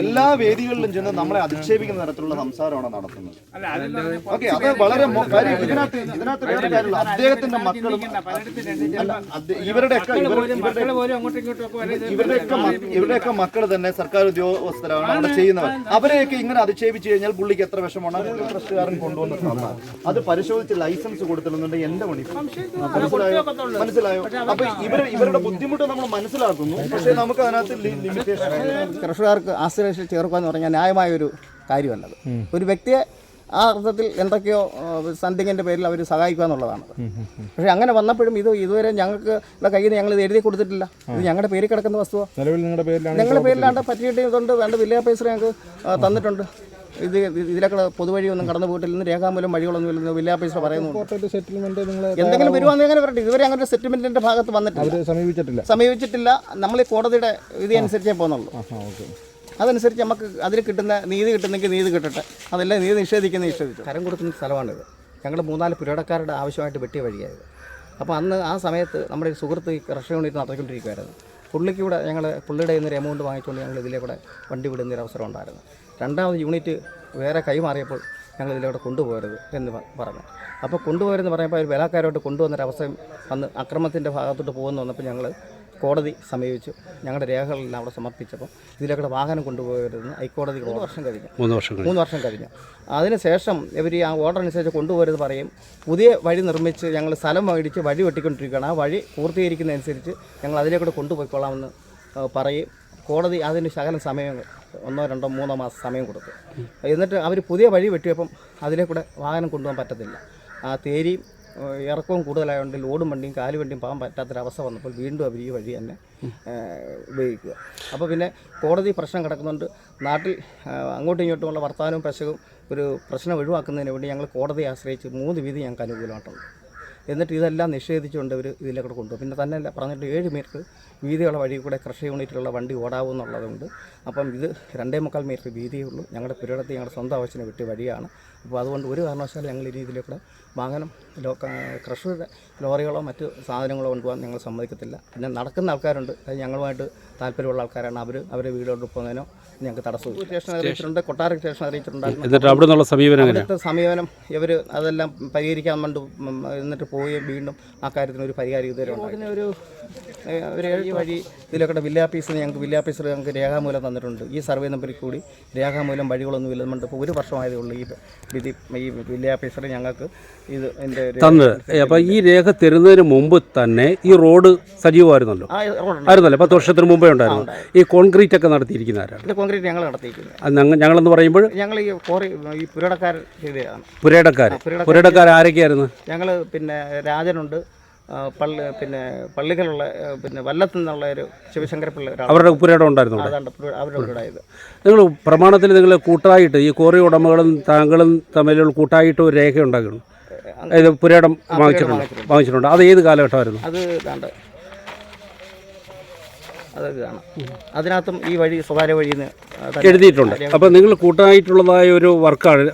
എല്ലാ വേദികളിലും ചെന്ന് നമ്മളെ അധിക്ഷേപിക്കുന്ന തരത്തിലുള്ള സംസാരമാണ് നടത്തുന്നത്. ഓക്കെ അത് വളരെ കാര്യം ഇതിനകത്ത് ഇതിനകത്ത് വേറെ കാര്യമില്ല. അദ്ദേഹത്തിന്റെ മക്കളും ഇവരുടെയൊക്കെ ഇവരുടെയൊക്കെ ഇവരുടെയൊക്കെ മക്കൾ തന്നെ സർക്കാർ ഉദ്യോഗസ്ഥരാണ് അവിടെ ചെയ്യുന്നവർ. അവരെയൊക്കെ ഇങ്ങനെ അധിക്ഷേപിച്ചു കഴിഞ്ഞാൽ പുള്ളിക്ക് എത്ര വിഷമമാണ്? പ്രശ്നകാരൻ കൊണ്ടുവന്ന് തന്നാൽ അത് പരിശോധിച്ച് ലൈസൻസ് കൊടുത്തില്ലെന്നുണ്ടെങ്കിൽ എന്റെ പണി മനസ്സിലായോ? മനസ്സിലായോ? അപ്പൊ ഇവർ ഇവരുടെ ബുദ്ധിമുട്ട് നമ്മൾ മനസ്സിലാക്കുന്നു. പക്ഷെ നമുക്ക് അതിനകത്ത് ലിമിറ്റേഷൻ കർഷകർക്ക് ആശ്രയിച്ച് ചേർക്കുക എന്ന് പറഞ്ഞാൽ ന്യായമായ ഒരു കാര്യമല്ലത്. ഒരു വ്യക്തിയെ ആ അർത്ഥത്തിൽ എന്തൊക്കെയോ സന്ധിങ്ങിന്റെ പേരിൽ അവർ സഹായിക്കുക എന്നുള്ളതാണ്. പക്ഷേ അങ്ങനെ വന്നപ്പോഴും ഇത് ഇതുവരെ ഞങ്ങൾക്ക് കയ്യിൽ നിന്ന് ഞങ്ങൾ ഇത് എഴുതി കൊടുത്തിട്ടില്ല. ഇത് ഞങ്ങളുടെ പേരിൽ കിടക്കുന്ന നിലവിൽ നിങ്ങളുടെ പേരിലാണ് ഞങ്ങളുടെ പേരിലാണ്ട് പറ്റിയിട്ട് ഇതുകൊണ്ട് വേണ്ട വില്ലേജ് ഓഫീസർ ഞങ്ങൾക്ക് തന്നിട്ടുണ്ട്. ഇത് ഇതിലൊക്കെ പൊതുവഴി ഒന്നും കടന്നു പോയിട്ടില്ലെന്ന് രേഖാമൂലം വഴികളൊന്നും ഇല്ലെന്ന് വില്ലേജ് ഓഫീസർ പറയുന്നു സെറ്റിൽമെന്റ് എന്തെങ്കിലും വരുവാന്ന് അങ്ങനെ പറയട്ടെ. ഇതുവരെ അങ്ങനെ ഒരു സെറ്റിൽമെന്റിന്റെ ഭാഗത്ത് വന്നിട്ടില്ല. സമീപിച്ചിട്ടില്ല. സമീപിച്ചിട്ടില്ല. നമ്മൾ ഈ കോടതിയുടെ ഇത് അനുസരിച്ചേ പോകുന്നുള്ളൂ. അതനുസരിച്ച് നമുക്ക് അതിൽ കിട്ടുന്ന നീതി കിട്ടുന്നെങ്കിൽ നീതി കിട്ടട്ടെ. അതല്ല നീതി നിഷേധിക്കുന്ന നിഷേധിച്ചു. കരം കൊടുക്കുന്ന സ്ഥലമാണിത് ഞങ്ങൾ മൂന്നാൽ പുരോടക്കാരുടെ ആവശ്യമായിട്ട് വെട്ടിയ വഴിയായത്. അപ്പോൾ അന്ന് ആ സമയത്ത് നമ്മുടെ ഒരു സുഹൃത്ത് ഈ കർഷക യൂണിറ്റ് നടത്തിക്കൊണ്ടിരിക്കുകയായിരുന്നു പുള്ളിക്ക് ഇവിടെ ഞങ്ങൾ പുള്ളിയുടെ ഇന്നൊരു എമൗണ്ട് വാങ്ങിച്ചുകൊണ്ട് ഞങ്ങൾ ഇതിലെ കൂടെ വണ്ടി വിടുന്ന ഒരു അവസരം ഉണ്ടായിരുന്നു. രണ്ടാമത് യൂണിറ്റ് വേറെ കൈമാറിയപ്പോൾ ഞങ്ങൾ ഇതിലൂടെ കൊണ്ടുപോകരുത് എന്ന് പറഞ്ഞു. അപ്പോൾ കൊണ്ടുപോകരുതെന്ന് പറയുമ്പോൾ ഒരു ബലാക്കാരോട്ട് കൊണ്ടുവന്നൊരവസരം അന്ന് അക്രമത്തിന്റെ ഭാഗത്തോട്ട് പോകുന്നു വന്നപ്പോൾ ഞങ്ങൾ കോടതി സമീപിച്ചു. ഞങ്ങളുടെ രേഖകളെല്ലാം അവിടെ സമർപ്പിച്ചപ്പോൾ ഇതിലേക്കൂടെ വാഹനം കൊണ്ടുപോകരുതെന്ന് ഹൈക്കോടതി മൂന്ന് വർഷം കഴിഞ്ഞു. മൂന്ന് വർഷം കഴിഞ്ഞു. മൂന്ന് വർഷം കഴിഞ്ഞു. അതിനുശേഷം ഇവർ ഈ ആ ഓർഡർ അനുസരിച്ച് കൊണ്ടുപോകരുത് പറയും. പുതിയ വഴി നിർമ്മിച്ച് ഞങ്ങൾ സ്ഥലം മേടിച്ച് വഴി വെട്ടിക്കൊണ്ടിരിക്കുകയാണ്. ആ വഴി പൂർത്തീകരിക്കുന്നതനുസരിച്ച് ഞങ്ങൾ അതിലേക്കൂടെ കൊണ്ടുപോയിക്കൊള്ളാമെന്ന് പറയും. കോടതി അതിന് ശകലം സമയം ഒന്നോ രണ്ടോ മൂന്നോ മാസം സമയം കൊടുത്തു. എന്നിട്ട് അവർ പുതിയ വഴി വെട്ടിയപ്പം അതിലേക്കൂടെ വാഹനം കൊണ്ടുപോകാൻ പറ്റത്തില്ല. ആ തേരിയും ഇറക്കവും കൂടുതലായതുകൊണ്ട് ലോഡും വണ്ടിയും കാൽ വണ്ടിയും പോകാൻ പറ്റാത്തൊരവസ്ഥ വന്നപ്പോൾ വീണ്ടും അവർ ഈ വഴി തന്നെ ഉപയോഗിക്കുക. അപ്പോൾ പിന്നെ കോടതി പ്രശ്നം കിടക്കുന്നുണ്ട്. നാട്ടിൽ അങ്ങോട്ടും ഇങ്ങോട്ടുമുള്ള വർത്തമാനവും പശവും ഒരു പ്രശ്നം ഒഴിവാക്കുന്നതിന് വേണ്ടി ഞങ്ങൾ കോടതിയെ ആശ്രയിച്ച് മൂന്ന് വിധി ഞങ്ങൾക്ക് അനുകൂലമായിട്ടുണ്ട്. എന്നിട്ട് ഇതെല്ലാം നിഷേധിച്ചുകൊണ്ട് അവർ ഇതിലേക്കൂടെ കൊണ്ടുപോകും. പിന്നെ തന്നെയല്ല പറഞ്ഞിട്ട് ഏഴ് മീറ്റർ വീതിയുള്ള വഴി കൂടെ കൃഷി യൂണിറ്റിലുള്ള വണ്ടി ഓടാവും എന്നുള്ളതുകൊണ്ട് അപ്പം ഇത് രണ്ടേ മുക്കാൽ മീറ്റർ വീതിയേ ഉള്ളൂ. ഞങ്ങളുടെ പുരയിടത്ത് ഞങ്ങളുടെ സ്വന്തം ആവശ്യത്തിന് വിട്ട് വഴിയാണ്. അപ്പോൾ അതുകൊണ്ട് ഒരു കാരണവശാലും ഞങ്ങൾ ഇനി കൂടെ വാഹനം ലോ ക്രഷർ ലോറികളോ മറ്റ് സാധനങ്ങളോ കൊണ്ടുപോകാൻ ഞങ്ങൾ സമ്മതിക്കത്തില്ല. പിന്നെ നടക്കുന്ന ആൾക്കാരുണ്ട്. അത് ഞങ്ങളുമായിട്ട് താല്പര്യമുള്ള ആൾക്കാരാണ്. അവർ അവരെ വീടോട്ട് പോകുന്നതിനോ ഞങ്ങൾക്ക് തടസ്സം സ്റ്റേഷൻ അറിയിച്ചിട്ടുണ്ട്. കൊട്ടാര സ്റ്റേഷൻ അറിയിച്ചിട്ടുണ്ട്. എന്നിട്ട് അവിടെ നിന്നുള്ള സമീപനം അവിടുത്തെ സമീപനം ഇവർ അതെല്ലാം പരിഹരിക്കാൻ വേണ്ടി എന്നിട്ട് പോവുകയും വീണ്ടും ആ കാര്യത്തിന് ഒരു പരിഹാരം ഇതുവരെ ഉണ്ടായി ഒരു ഏഴ് വഴി ഇതിലൊക്കെ വില്ല ഓഫീസിന് ഞങ്ങൾക്ക് വില്ല ഓഫീസർ ഞങ്ങൾക്ക് രേഖാമൂലം തന്നിട്ടുണ്ട്. ഈ സർവേ നമ്പറിൽ കൂടി രേഖാമൂലം വഴികളൊന്നും ഇല്ലെന്നുണ്ട് ഇപ്പോൾ ഒരു വർഷമായതേ ഉള്ളൂ ഈ വിധി ഈ വില്ലേ ഓഫീസർ ഞങ്ങൾക്ക് ഇത് എന്റെ തന്നത്. അപ്പോൾ ഈ രേഖ തരുന്നതിന് മുമ്പ് തന്നെ ഈ റോഡ് സജീവമായിരുന്നല്ലോ? ആയിരുന്നല്ലോ. പത്ത് വർഷത്തിന് മുമ്പേ ഉണ്ടായിരുന്നു. ഈ കോൺക്രീറ്റ് ഒക്കെ നടത്തിയിരിക്കുന്ന ആരാണ്? കോൺക്രീറ്റ് ഞങ്ങൾ നടത്തിയിരിക്കുന്നത്. ഞങ്ങളെന്ന് പറയുമ്പോൾ ഞങ്ങൾ ഈ കോറി ഈ പുരടക്കാർ ചെയ്തതാണ്. പുരേടക്കാർ പുരടക്കാർ ആരൊക്കെയായിരുന്നു? ഞങ്ങൾ പിന്നെ രാജനുണ്ട് പള്ളി പിന്നെ പള്ളികളുള്ള പിന്നെ വല്ലത്ത് നിന്നുള്ള ഒരു ശിവശങ്കര പിള്ള അവരുടെ ഉപ്പുരേടം ഉണ്ടായിരുന്നു അതാണ് അവരുടെ കൂടെ നിങ്ങൾ പ്രമാണത്തിൽ നിങ്ങൾ കൂട്ടായിട്ട് ഈ കോറി ഉടമകളും താങ്കളും തമ്മിലുള്ള കൂട്ടായിട്ട് ഒരു രേഖ ഉണ്ടാക്കുന്നു ഇത് പുരേടം വാങ്ങിച്ചിട്ടുണ്ട്. വാങ്ങിച്ചിട്ടുണ്ട്. അത് ഏത് കാലഘട്ടമായിരുന്നു? അത് ഇതാണ്ട് അത് അതിനകത്തും ഈ വഴി സ്വകാര്യ വഴിയിൽ നിന്ന് എഴുതിയിട്ടുണ്ട്. അപ്പോൾ നിങ്ങൾ കൂട്ടായിട്ടുള്ളതായ ഒരു വർക്കാണ്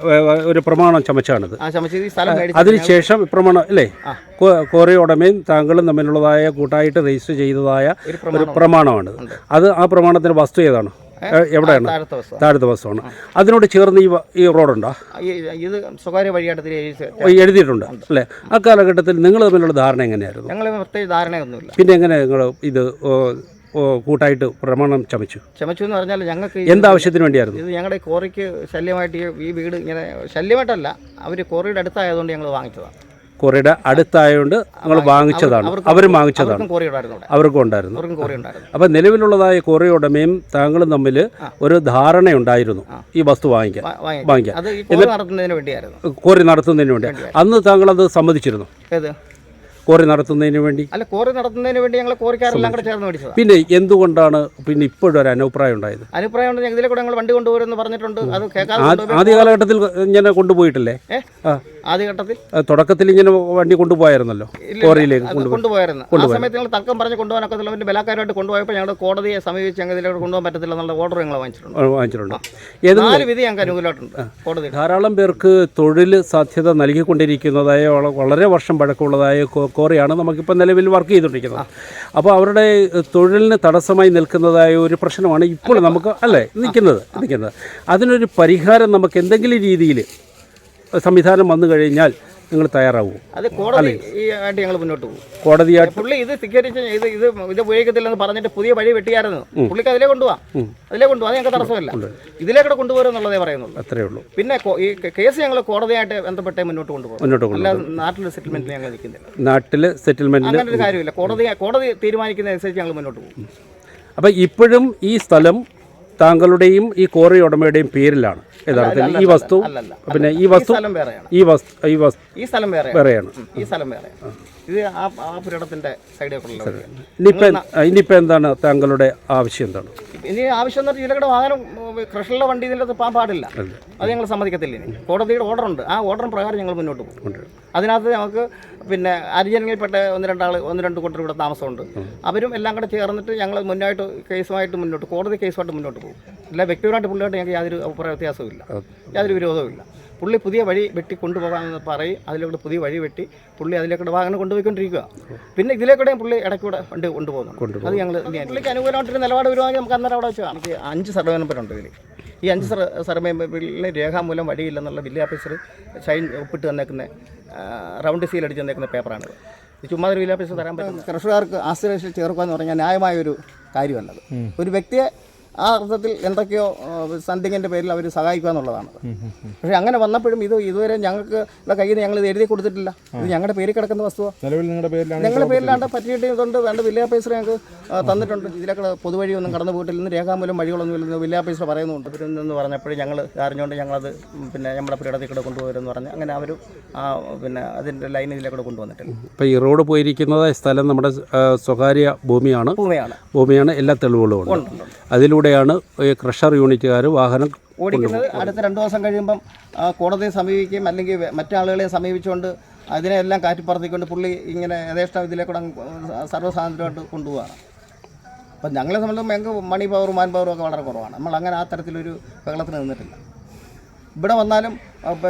ഒരു പ്രമാണം ചമച്ചാണിത്. ആ ചമച്ചത് ഈ സ്ഥലം മേടിച്ച് അതിനുശേഷം പ്രമാണം അല്ലേ കോറി ഉടമയും താങ്കളും തമ്മിലുള്ളതായ കൂട്ടായിട്ട് രജിസ്റ്റർ ചെയ്തതായ ഒരു പ്രമാണമാണ് അത് ആ പ്രമാണത്തിന് വസ്തു ഏതാണ്? എവിടെയാണ്? താഴത്തെ താഴത്തെ വസ്തുവാണ്. അതിനോട് ചേർന്ന് ഈ ഈ റോഡുണ്ടോ? ഇത് സ്വകാര്യ വഴിയായിട്ട് എഴുതിയിട്ടുണ്ട് അല്ലേ? ആ കാലഘട്ടത്തിൽ നിങ്ങൾ തമ്മിലുള്ള ധാരണ എങ്ങനെയായിരുന്നു? ഞങ്ങൾ പ്രത്യേക ധാരണയൊന്നുമില്ല. പിന്നെ എങ്ങനെ നിങ്ങൾ ഇത് കൂട്ടായിട്ട് പ്രമാണം ചമച്ചു. ചമച്ചു എന്ന് പറഞ്ഞാൽ ഞങ്ങൾക്ക് എന്ത് ആവശ്യത്തിന് വേണ്ടിയായിരുന്നു? ഇത് ഞങ്ങളുടെ കോറിക്ക് ശല്യമായിട്ട് ഈ- വീട് ഇങ്ങനെ ശല്യമായിട്ടല്ല അവർ കോറിയുടെ അടുത്തായതുകൊണ്ട് ഞങ്ങൾ വാങ്ങിച്ചതാണ്. കോറിയുടെ അടുത്തായതുകൊണ്ട് ഞങ്ങൾ വാങ്ങിച്ചതാണ്. അവരും വാങ്ങിച്ചതാണ്. അവർക്കും ഉണ്ടായിരുന്നു. അപ്പം നിലവിലുള്ളതായ കോറി ഉടമയും താങ്കളും തമ്മിൽ ഒരു ധാരണ ഉണ്ടായിരുന്നു ഈ വസ്തു വാങ്ങിക്കാൻ. വാങ്ങിക്കാൻ. അത് കോറി നടത്തുന്നതിന് വേണ്ടി. അന്ന് താങ്കളത് സമ്മതിച്ചിരുന്നു? ഏത്? കോറി നടത്തുന്നതിന് വേണ്ടി? അല്ല കോറി നടത്തുന്നതിന് വേണ്ടി ഞങ്ങൾ കോറിക്കാരെല്ലാം കൂടെ ചേർന്ന് മേടിച്ചത് പിന്നെ എന്തുകൊണ്ടാണ് പിന്നെ ഇപ്പോഴും ഒരു അഭിപ്രായം ഉണ്ടായത്? അഭിപ്രായം ഉണ്ട് ഇതിലെ കൂടെ ഞങ്ങൾ വണ്ടി കൊണ്ടുപോകുമെന്ന് പറഞ്ഞിട്ടുണ്ട്. അത് കേൾക്കാതെ ആദ്യ കാലഘട്ടത്തിൽ ഇങ്ങനെ കൊണ്ടുപോയിട്ടില്ലേ? ഘട്ടത്തിൽ ആദ്യഘട്ടത്തിൽ? തുടക്കത്തിൽ ഇങ്ങനെ വണ്ടി കൊണ്ടുപോയായിരുന്നല്ലോ? കോറിയിലേക്ക് കൊണ്ടുപോയായിരുന്നു. ആ സമയത്ത് ഞങ്ങൾ തർക്കം പറഞ്ഞ് കൊണ്ടുപോകാനൊക്കെ പിന്നെ ബലാക്കാരായിട്ട് കൊണ്ടുപോയപ്പോൾ ഞങ്ങൾ കോടതിയെ സമീപിച്ച് ഞങ്ങൾ ഇതിലേക്ക് കൊണ്ടുപോകാൻ പറ്റത്തില്ല എന്നുള്ള ഓർഡർ ഞങ്ങൾ വാങ്ങിച്ചിട്ടുണ്ട്. വാങ്ങിച്ചിട്ടുണ്ട്. നാല് വിധി ഞങ്ങൾക്ക് അനുകൂലമായിട്ടുണ്ട് കോടതി ധാരാളം പേർക്ക് തൊഴിൽ സാധ്യത നൽകിക്കൊണ്ടിരിക്കുന്നതായ വളരെ വർഷം പഴക്കമുള്ളതായ കോറിയാണ് നമുക്കിപ്പോൾ നിലവിൽ വർക്ക് ചെയ്തുകൊണ്ടിരിക്കുന്നത്. അപ്പോൾ അവരുടെ തൊഴിലിന് തടസ്സമായി നിൽക്കുന്നതായ ഒരു പ്രശ്നമാണ് ഇപ്പോൾ നമുക്ക് അല്ലേ നിൽക്കുന്നത് നിൽക്കുന്നത്. അതിനൊരു പരിഹാരം നമുക്ക് എന്തെങ്കിലും രീതിയിൽ സംവിധാനം വന്നു കഴിഞ്ഞാൽ നിങ്ങൾ തയ്യാറാവൂ. അത് കോടതി ഈ ആയിട്ട് ഞങ്ങൾ മുന്നോട്ട് പോകും. കോടതിയായിട്ട് പുള്ളി ഇത് സ്വീകരിച്ച് ഇത് ഇത് ഇത് ഉപയോഗിക്കത്തില്ലെന്ന് പറഞ്ഞിട്ട് പുതിയ വഴി വെട്ടിയായിരുന്നു. പുള്ളിക്ക് അതിലേ കൊണ്ടുപോവാം. അതിലേ കൊണ്ടുപോകാം അത് ഞങ്ങൾക്ക് തടസ്സമില്ല. ഇതിലേക്കൂടെ കൊണ്ടുപോകുമെന്നുള്ളതേ പറയുന്നുള്ളൂ. അത്രയേ ഉള്ളൂ. പിന്നെ ഈ കേസ് ഞങ്ങൾ കോടതിയായിട്ട് ബന്ധപ്പെട്ടേ മുന്നോട്ട് കൊണ്ടുപോകും. മുന്നോട്ട് കൊണ്ടുപോകും. നാട്ടിൽ സെറ്റിൽമെന്റിൽ ഞങ്ങൾ നിൽക്കുന്നില്ല. നാട്ടിൽ സെറ്റിൽമെന്റ് അങ്ങനെ ഒരു കാര്യമില്ല. കോടതി കോടതി തീരുമാനിക്കുന്നതനുസരിച്ച് ഞങ്ങൾ മുന്നോട്ട് പോകും. അപ്പോൾ ഇപ്പോഴും ഈ സ്ഥലം താങ്കളുടെയും ഈ കോറി ഉടമയുടെയും പേരിലാണ്. യഥാർത്ഥത്തിൽ ഈ വസ്തു പിന്നെ ഈ വസ്തു ഈ വസ്തു ഈ വസ്തു ഈ സ്ഥലം വേറെയാണ്. വേറെയാണ്. ഈ സ്ഥലം വേറെയാണ്. ഇത് ആ ആ കൂടെ വഴിയാണ്. ഇനിയിപ്പോൾ ഇനിയിപ്പോൾ എന്താണ് താങ്കളുടെ ആവശ്യം എന്താണ്? ഇനി ആവശ്യം എന്ന് പറഞ്ഞാൽ ഇതിലൂടെ വാഹനം കൃഷിയുള്ള വണ്ടി ഇതിന്റെ പോകാൻ പാടില്ല. അത്. ഞങ്ങൾ സമ്മതിക്കത്തില്ല ഇനി. കോടതിയുടെ ഓർഡർ ഉണ്ട്. ആ ഓർഡർ പ്രകാരം ഞങ്ങൾ മുന്നോട്ട് പോകും. അതിനകത്ത് നമുക്ക് പിന്നെ അരിജനങ്ങളിൽപ്പെട്ട ഒന്ന് രണ്ടാൾ ഒന്ന് രണ്ട് കൂട്ടർ ഇവിടെ താമസമുണ്ട്. അവരും എല്ലാം കൂടെ ചേർന്നിട്ട് ഞങ്ങൾ മുന്നായിട്ട് കേസുമായിട്ട് മുന്നോട്ട് കോടതി കേസുമായിട്ട് മുന്നോട്ട് പോകും. അല്ല വ്യക്തിപരമായിട്ട് പുള്ളിയായിട്ട് ഞങ്ങൾക്ക് യാതൊരു അഭിപ്രായ വ്യത്യാസവും ഇല്ല യാതൊരു വിരോധവും ഇല്ല പുള്ളി പുതിയ വഴി വെട്ടി കൊണ്ടുപോകാമെന്ന് പറയും അതിലൂടെ പുതിയ വഴി വെട്ടി പുള്ളി അതിലേക്കൂടെ വാഹനം കൊണ്ടുപോയിക്കൊണ്ടിരിക്കുക. പിന്നെ ഇതിലേക്കൂടെ പുള്ളി ഇടയ്ക്കൂടെ വണ്ടി കൊണ്ടുപോകുന്നുണ്ട് അത് ഞങ്ങൾ പുള്ളിക്ക് അനുകൂലമായിട്ടൊരു നിലപാട് വരുവാണെങ്കിൽ നമുക്ക് അന്നേരം അവിടെ വെച്ചാൽ നമുക്ക് എനിക്ക് അഞ്ച് സർവേ നമ്പറുണ്ട് ഇതിൽ ഈ അഞ്ച് സർ സർവേ നമ്പറിൽ രേഖാമൂലം വഴിയില്ലെന്നുള്ള വില്ലേജ് ഓഫീസർ ഷൈൻ ഒപ്പിട്ട് തന്നേക്കുന്ന റൗണ്ട് സീൽ അടിച്ച് തന്നേക്കുന്ന പേപ്പറാണിത്. ഇത് ചുമ്മാ ഒരു വില്ലേജ് ഓഫീസർ തരാൻ പറ്റും കർഷകർക്ക് ആശ്രയിച്ച് ചേർക്കുക എന്ന് പറഞ്ഞാൽ ന്യായമായ ഒരു കാര്യമല്ലത് ഒരു വ്യക്തിയെ ആ അർത്ഥത്തിൽ എന്തൊക്കെയോ സന്ധിങ്ങിന്റെ പേരിൽ അവർ സഹായിക്കുക എന്നുള്ളതാണ്. പക്ഷേ അങ്ങനെ വന്നപ്പോഴും ഇത് ഇതുവരെ ഞങ്ങൾക്ക് കയ്യിൽ നിന്ന് ഞങ്ങൾ ഇത് എഴുതി കൊടുത്തിട്ടില്ല. ഇത് ഞങ്ങളുടെ പേരിൽ കിടക്കുന്ന വസ്തുവാണ് ഞങ്ങളുടെ പേരിലാണ്ട് പറ്റിയിട്ട് ഇതുകൊണ്ട് വേണ്ട വില്ലേജ് ഓഫീസർ ഞങ്ങൾക്ക് തന്നിട്ടുണ്ട്. ഇതിലൊക്കെ പൊതുവഴി ഒന്നും കടന്നു പോയിട്ടില്ലെന്ന് രേഖാമൂലം വഴികളൊന്നും ഇല്ലെന്ന് വില്ലേജ് ഓഫീസർ പറയുന്നുണ്ട്. എന്ന് പറഞ്ഞപ്പോഴും ഞങ്ങൾ അറിഞ്ഞുകൊണ്ട് ഞങ്ങളത് പിന്നെ നമ്മുടെ പീഠത്തിൽ കൂടെ കൊണ്ടുപോകരുതെന്ന് പറഞ്ഞ് അങ്ങനെ അവർ ആ പിന്നെ അതിന്റെ ലൈൻ ഇതിലേക്കൂടെ കൊണ്ടുവന്നിട്ടില്ല ഇപ്പോൾ ഈ റോഡ് പോയിരിക്കുന്നത് സ്ഥലം നമ്മുടെ സ്വകാര്യ ഭൂമിയാണ്. ഭൂമിയാണ്. ഭൂമിയാണ്. എല്ലാ തെളിവുകളും ഉണ്ട്. അതിലൂടെയാണ് ഈ ക്രഷർ യൂണിറ്റുകാർ വാഹനം ഓടിക്കുന്നത്. അടുത്ത രണ്ട് ദിവസം കഴിയുമ്പം കോടതിയെ സമീപിക്കുകയും അല്ലെങ്കിൽ മറ്റാളുകളെ സമീപിച്ചുകൊണ്ട് അതിനെല്ലാം കാറ്റിപ്പറത്തിക്കൊണ്ട് പുള്ളി ഇങ്ങനെ യഥേഷ്ടം ഇതിലേക്കൂടെ സർവസാധാരണമായിട്ട് കൊണ്ടുപോവാണ്. അപ്പം ഞങ്ങളെ സംബന്ധം ഞങ്ങൾക്ക് മണി പവറും മാൻ പവറും ഒക്കെ വളരെ കുറവാണ്. നമ്മൾ അങ്ങനെ ആ തരത്തിലൊരു ബഹളത്തിന് നിന്നിട്ടില്ല. ഇവിടെ വന്നാലും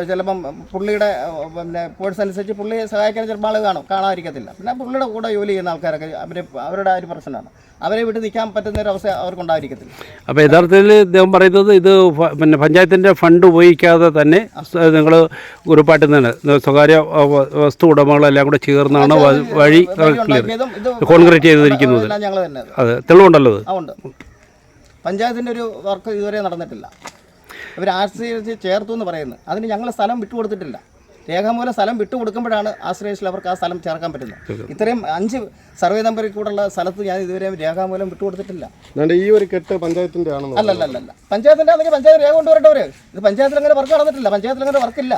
ചിലപ്പം പുള്ളിയുടെ പിന്നെ പേഴ്സ് അനുസരിച്ച് പുള്ളിയെ സഹായിക്കാൻ ചിലപ്പോൾ ആൾ കാണും. കാണാതിരിക്കത്തില്ല. പിന്നെ പുള്ളിയുടെ കൂടെ ജോലി ചെയ്യുന്ന ആൾക്കാരൊക്കെ അവർ അവരുടെ ആ ഒരു പ്രശ്നമാണ്. അവരെ വിട്ട് നിൽക്കാൻ പറ്റുന്ന ഒരു അവസ്ഥ അവർക്കുണ്ടായിരിക്കത്തില്ല. അപ്പോൾ യഥാർത്ഥത്തിൽ ഇദ്ദേഹം പറയുന്നത് ഇത് പിന്നെ പഞ്ചായത്തിന്റെ ഫണ്ട് ഉപയോഗിക്കാതെ തന്നെ നിങ്ങൾ ഗ്രൂപ്പായിട്ട് തന്നെ സ്വകാര്യ വസ്തു ഉടമകളെല്ലാം കൂടെ ചേർന്നാണ് വഴി കോൺക്രീറ്റ് ചെയ്തിരിക്കുന്നത്. എല്ലാം ഞങ്ങൾ തന്നെ. അതെ. തെളിവുണ്ടല്ലോ പഞ്ചായത്തിന്റെ ഒരു വർക്ക് ഇതുവരെ നടന്നിട്ടില്ല. ഇവർ ആശ്രയിച്ച് ചേർത്തു എന്ന് പറയുന്നത് അതിന് ഞങ്ങൾ സ്ഥലം വിട്ടുകൊടുത്തിട്ടില്ല. രേഖാമൂലം സ്ഥലം വിട്ടുകൊടുക്കുമ്പോഴാണ് ആശ്രയിച്ചിൽ അവർക്ക് ആ സ്ഥലം ചേർക്കാൻ പറ്റുന്നത്. ഇത്രയും അഞ്ച് സർവേ നമ്പറിൽ കൂടെയുള്ള സ്ഥലത്ത് ഞാൻ ഇതുവരെ രേഖാമൂലം വിട്ടുകൊടുത്തിട്ടില്ല. ഈ ഒരു കെട്ട് പഞ്ചായത്തിന്റെ ആണെന്ന് അല്ല അല്ല പഞ്ചായത്തിന്റെ ആണെങ്കിൽ പഞ്ചായത്ത് രേഖ കൊണ്ടുവരട്ടെ അവർ. ഇത് പഞ്ചായത്തിൽ അങ്ങനെ വർക്ക് നടന്നിട്ടില്ല. പഞ്ചായത്തിൽ അങ്ങനെ വർക്കില്ല.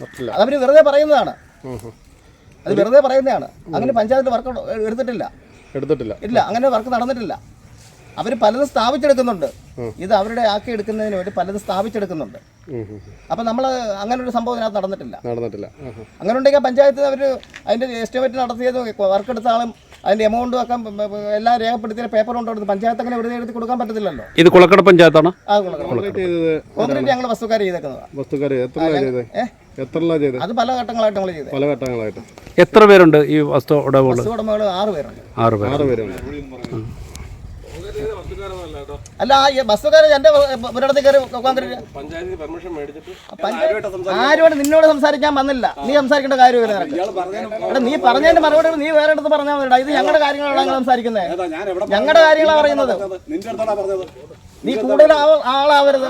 വർക്കില്ല. അതവർ വെറുതെ പറയുന്നതാണ്. അത് വെറുതെ പറയുന്നതാണ്. അങ്ങനെ പഞ്ചായത്തിൽ വർക്ക് എടുത്തിട്ടില്ല. എടുത്തിട്ടില്ല. ഇല്ല അങ്ങനെ വർക്ക് നടന്നിട്ടില്ല. അവർ പലതും സ്ഥാപിച്ചെടുക്കുന്നുണ്ട്. ഇത് അവരുടെ ആക്കി എടുക്കുന്നതിന് വേണ്ടി പലതും സ്ഥാപിച്ചെടുക്കുന്നുണ്ട്. അപ്പൊ. നമ്മൾ അങ്ങനെ ഒരു സംഭവം ഇതിനകത്ത് നടന്നിട്ടില്ല. നടന്നിട്ടില്ല. അങ്ങനെ ഉണ്ടെങ്കിൽ പഞ്ചായത്ത് അവർ അതിന്റെ എസ്റ്റിമേറ്റ് നടത്തിയതും വർക്ക് എടുത്ത ആളും അതിന്റെ എമൗണ്ടും ഒക്കെ എല്ലാം രേഖപ്പെടുത്തിയ പേപ്പർ കൊണ്ടുകൊടുത്ത് പഞ്ചായത്ത് അങ്ങനെ വെറുതെ എടുത്ത് കൊടുക്കാൻ പറ്റത്തില്ലല്ലോ. ഇത് കുളക്കട പഞ്ചായത്താണ്. കോൺക്രീറ്റ് ഞങ്ങൾ വസ്തുക്കാർ ചെയ്തേക്കുന്നത്. അത് പല ഘട്ടങ്ങളായിട്ട് നമ്മൾ ചെയ്തത് പല ഘട്ടങ്ങളായിട്ട്. എത്ര പേരുണ്ട് ഈ വസ്തു ഉടമകൾ വസ്തു ഉടമകൾ ആറ് പേരുണ്ട്. ആറ് പേര് ആറ് പേരുണ്ട്. അല്ല ആ ഈ ബസ്സുകാരെ എന്റെ ഒരിടത്ത് കയറി കോൺക്രീറ്റ് ആരോട് നിന്നോട് സംസാരിക്കാൻ വന്നില്ല. നീ സംസാരിക്കേണ്ട കാര്യമില്ല എടാ, നീ പറഞ്ഞതിന്റെ മറുപടി നീ വേറെ അടുത്ത് പറഞ്ഞാൽ മതിടാ ഇത് ഞങ്ങളുടെ കാര്യങ്ങളാണ് സംസാരിക്കുന്നത്. ഞങ്ങളുടെ കാര്യങ്ങളാണ് പറയുന്നത്. നീ കൂടുതൽ ആളാവരുത്.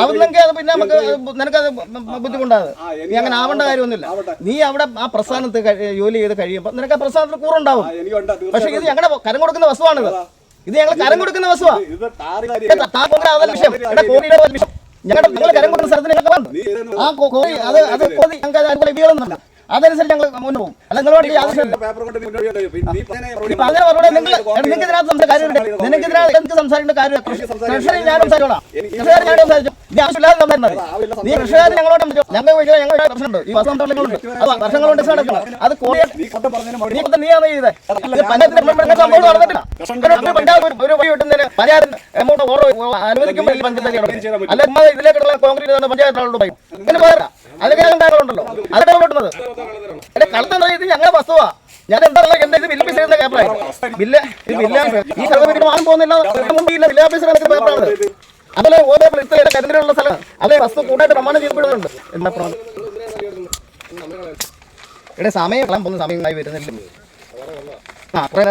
ആവുന്നെങ്കിൽ അത് പിന്നെ നമുക്ക് നിനക്കത് ബുദ്ധിമുട്ടാത് നീ അങ്ങനെ ആവേണ്ട കാര്യമൊന്നുമില്ല. നീ അവിടെ ആ പ്രസ്ഥാനത്ത് ജോലി ചെയ്ത് കഴിയുമ്പോൾ നിനക്ക് ആ പ്രസ്ഥാനത്തിൽ കൂറുണ്ടാവും. പക്ഷെ ഇത് ഞങ്ങളുടെ കരം കൊടുക്കുന്ന വസ്തുവാണിത്. ഇത് ഞങ്ങൾ കരം കൊടുക്കുന്ന വസ്തുവാ. അതല്ല വിഷയം. കോടിയുടെ വിഷയം. ഞങ്ങളുടെ ഞങ്ങൾ കരം കൊടുക്കുന്ന സ്ഥലത്ത് നിങ്ങൾക്ക് ആ കോഴി കോടി അത് അത് ഞങ്ങൾക്ക് അനുകൂലം വീളൊന്നുമില്ല അതനുസരിച്ച് ഞങ്ങൾ മുന്നോട്ട് പോകും. അല്ല നിങ്ങളോട് നിങ്ങൾക്ക് ഇതിനകത്ത് സംസാരിക്കേണ്ട കാര്യം കൃഷി ഞാൻ സംസാരിച്ചോളാം. കൃഷിക്കാർ ഞാൻ സംസാരിച്ചു നീ ആവശ്യമില്ലാതെ സംസാരിക്കുന്നത് നീ കൃഷിക്കാർ ഞങ്ങളോട്. ഞങ്ങൾ ഞങ്ങളുടെ പ്രശ്നമുണ്ട്. ഈ വസ്തു സംരംഭങ്ങളുണ്ട് അത് വർഷങ്ങൾ കൊണ്ട് നടക്കണം. അത് നീയാണ് ചെയ്തത്? പഞ്ചായത്തിന്റെ സംഭവം നടന്നിട്ടില്ല. ഒരു വഴി കിട്ടുന്നതിന് പഞ്ചായത്തിന് എമൗണ്ട് ഓരോ അനുവദിക്കുമ്പോൾ പഞ്ചായത്ത് അല്ല ഇതിലേക്കുള്ള കോൺക്രീറ്റ് പഞ്ചായത്തിനോട് പറയും ഇത് ഞങ്ങളുടെ ഞാൻ എന്താ? എന്റെ ഇത് ഈ പോകുന്നില്ല. മുമ്പില്ല പേപ്പറാണ് വസ്തു എന്താ സമയം പോകുന്ന സമയമായി വരുന്നില്ല.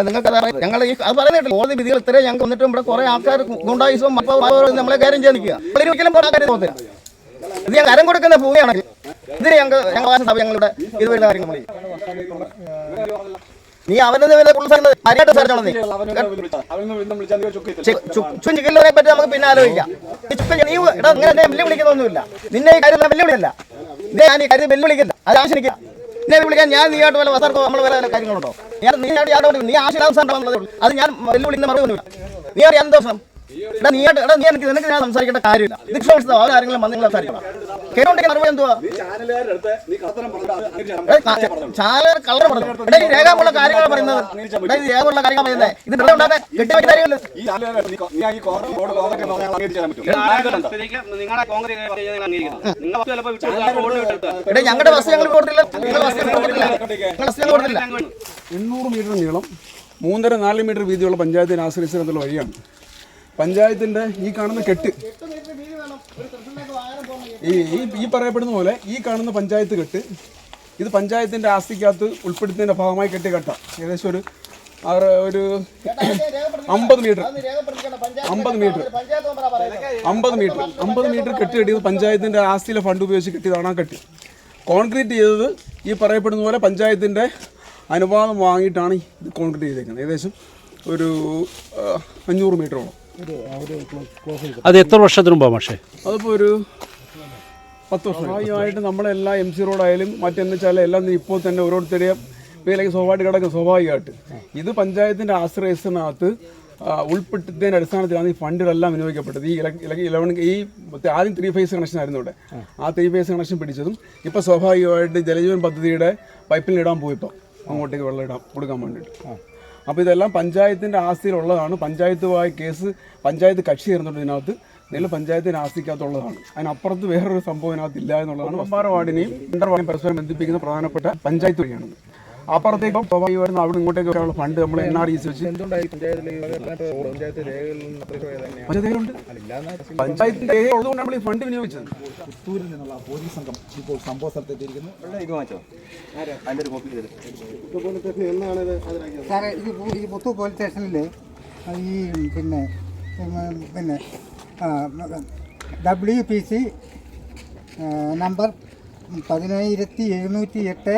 നിങ്ങൾക്ക് അത്. ഞങ്ങൾ ഈ അത് പറയുന്നില്ല കോടതി വിധികൾ ഇത്രയും ഞങ്ങൾക്ക് വന്നിട്ടും ഇവിടെ കുറെ ആൾക്കാർ ഗുണ്ടായുസവും നമ്മളെ കാര്യം ചെയ്യാൻ നിൽക്കുക. ഒരിക്കലും കാര്യം തോന്നില്ല ഇത് കരം കൊടുക്കുന്ന ഭൂമിയാണെങ്കിൽ ഇതിന് ഞങ്ങൾ ഞങ്ങൾ സഭ ഞങ്ങളുടെ ഇത് വരുന്ന കാര്യങ്ങൾ. നീ അവനെ വില ആരായിട്ട് സാധിച്ചോളാം നീ. ചുഞ്ചിക്കലിനെ പറ്റി നമുക്ക് പിന്നെ ആലോചിക്കാം. നീ എടാ ഇങ്ങനെ എന്നെ വെല്ലുവിളിക്കുന്നൊന്നുമില്ല. നിന്നെ ഈ കാര്യം വെല്ലുവിളിയല്ല. ഇതേ ഞാൻ ഈ കാര്യം വെല്ലുവിളിക്കില്ല. അത് ആവശ്യമില്ല. നിന്നെ വിളിക്കാൻ ഞാൻ നീയായിട്ട് വല്ല വസർക്കോ നമ്മൾ വേറെ കാര്യങ്ങളുണ്ടോ? ഞാൻ നീ നീ ആശീർവാദം അത് ഞാൻ വെല്ലുവിളിക്കുന്ന മറുപടി നീ അറിയാം എന്തോഷം എടാ നീ എടാ നീ എനിക്ക് നിനക്ക് ഞാൻ സംസാരിക്കേണ്ട കാര്യമില്ല. വന്ന് നിങ്ങൾ സംസാരിക്കണം. കേട്ടോണ്ടെങ്കിൽ എന്തുവാ? കളർ പറഞ്ഞു എടാ ഈ രേഖമുള്ള കാര്യങ്ങൾ പറയുന്നത്. എടാ ഈ രേഖമുള്ള കാര്യങ്ങൾ പറയുന്നത് ഇത് ഉണ്ടാക്കാൻ കാര്യമല്ല. എടാ ഞങ്ങളുടെ ബസ് ഞങ്ങൾ കൊടുത്തില്ല. നിങ്ങളുടെ ബസ് ഞങ്ങൾ കൊടുത്തില്ല. നിങ്ങളുടെ ബസ് ഞങ്ങൾ കൊടുത്തില്ല. എണ്ണൂറ് മീറ്റർ നീളം മൂന്നര നാല് മീറ്റർ വീതിയുള്ള പഞ്ചായത്തിന് ആശ്രയിച്ചിരുന്നുള്ള വഴിയാണ്. പഞ്ചായത്തിന്റെ ഈ കാണുന്ന കെട്ട്. ഈ ഈ പറയപ്പെടുന്ന പോലെ ഈ കാണുന്ന പഞ്ചായത്ത് കെട്ട് ഇത് പഞ്ചായത്തിന്റെ ആസ്തിക്കകത്ത് ഉൾപ്പെടുത്തിന്റെ ഭാഗമായി കെട്ടി കെട്ടാം. ഏകദേശം ഒരു ഒരു അമ്പത് മീറ്റർ. അമ്പത് മീറ്റർ. അമ്പത് മീറ്റർ. അമ്പത് മീറ്റർ കെട്ടി കെട്ടിയത് പഞ്ചായത്തിന്റെ ആസ്തിയിലെ ഫണ്ട് ഉപയോഗിച്ച് കെട്ടിയതാണ് ആ കെട്ടി. കോൺക്രീറ്റ് ചെയ്തത് ഈ പറയപ്പെടുന്ന പോലെ പഞ്ചായത്തിന്റെ അനുവാദം വാങ്ങിയിട്ടാണ് ഇത് കോൺക്രീറ്റ് ചെയ്തേക്കുന്നത്. ഏകദേശം ഒരു അഞ്ഞൂറ് മീറ്ററോളം. അത് എത്ര വർഷത്തിന് മുമ്പാണ് പക്ഷേ അതിപ്പോൾ ഒരു പത്ത് വർഷം സ്വാഭാവികമായിട്ട് നമ്മളെല്ലാം എം സി റോഡായാലും മറ്റെന്ന് വെച്ചാൽ എല്ലാം ഇപ്പോൾ തന്നെ ഓരോരുത്തരെയും പേരിലേക്ക് സ്വാഭാവിക കിടക്കും സ്വാഭാവികമായിട്ട്. ഇത് പഞ്ചായത്തിന്റെ ആശ്രയത്തിനകത്ത് ഉൾപ്പെട്ടതിന്റെ അടിസ്ഥാനത്തിലാണ് ഈ ഫണ്ടുകളെല്ലാം വിനിയോഗിക്കപ്പെട്ടത്. ഈ ഇലവൺ ഈ ആദ്യം ത്രീ ഫേസ് കണക്ഷൻ ആയിരുന്നു ഇവിടെ. ആ ത്രീ ഫേസ് കണക്ഷൻ പിടിച്ചതും ഇപ്പോൾ സ്വാഭാവികമായിട്ട് ജലജീവൻ പദ്ധതിയുടെ പൈപ്പിൽ ഇടാൻ പോയിപ്പോൾ അങ്ങോട്ടേക്ക് വെള്ളം ഇടാൻ കൊടുക്കാൻ വേണ്ടിയിട്ട്. അപ്പോൾ ഇതെല്ലാം പഞ്ചായത്തിന്റെ ആസ്തിയിലുള്ളതാണ്. പഞ്ചായത്തുമായി കേസ് പഞ്ചായത്ത് കക്ഷി ചേർന്നുണ്ട് ഇതിനകത്ത്. നില പഞ്ചായത്തിന് ആസ്തിക്കകത്തുള്ളതാണ്. അതിനപ്പുറത്ത് വേറൊരു സംഭവം ഇതിനകത്ത് ഇല്ല എന്നുള്ളതാണ് വാർഡിനെയും പരസ്പരം ബന്ധിപ്പിക്കുന്ന പ്രധാനപ്പെട്ട പഞ്ചായത്ത് വഴിയാണത്. അപ്പുറത്തേക്ക് സ്വാഭാവിക വരുന്ന അവിടെ ഇങ്ങോട്ടേക്ക് ഉള്ള ഫണ്ട് നമ്മൾ എൻ ആർ ഇ സി വെച്ച്. പഞ്ചായത്തിന്റെ രേഖ ഉള്ളതുകൊണ്ട് നമ്മൾ ഈ ഫണ്ട് വിനിയോഗിച്ചത്. പുത്തൂരിൽ നിന്നുള്ള പോലീസ് സംഘം ഇപ്പോൾ സംഭവ കോപ്പി ചെയ്ത് സാറേ ഇത് ഈ പുത്തൂർ പോലീസ് സ്റ്റേഷനിൽ ഈ പിന്നെ പിന്നെ ഡബ്ല്യു പി സി നമ്പർ പതിനായിരത്തി എഴുന്നൂറ്റി എട്ട്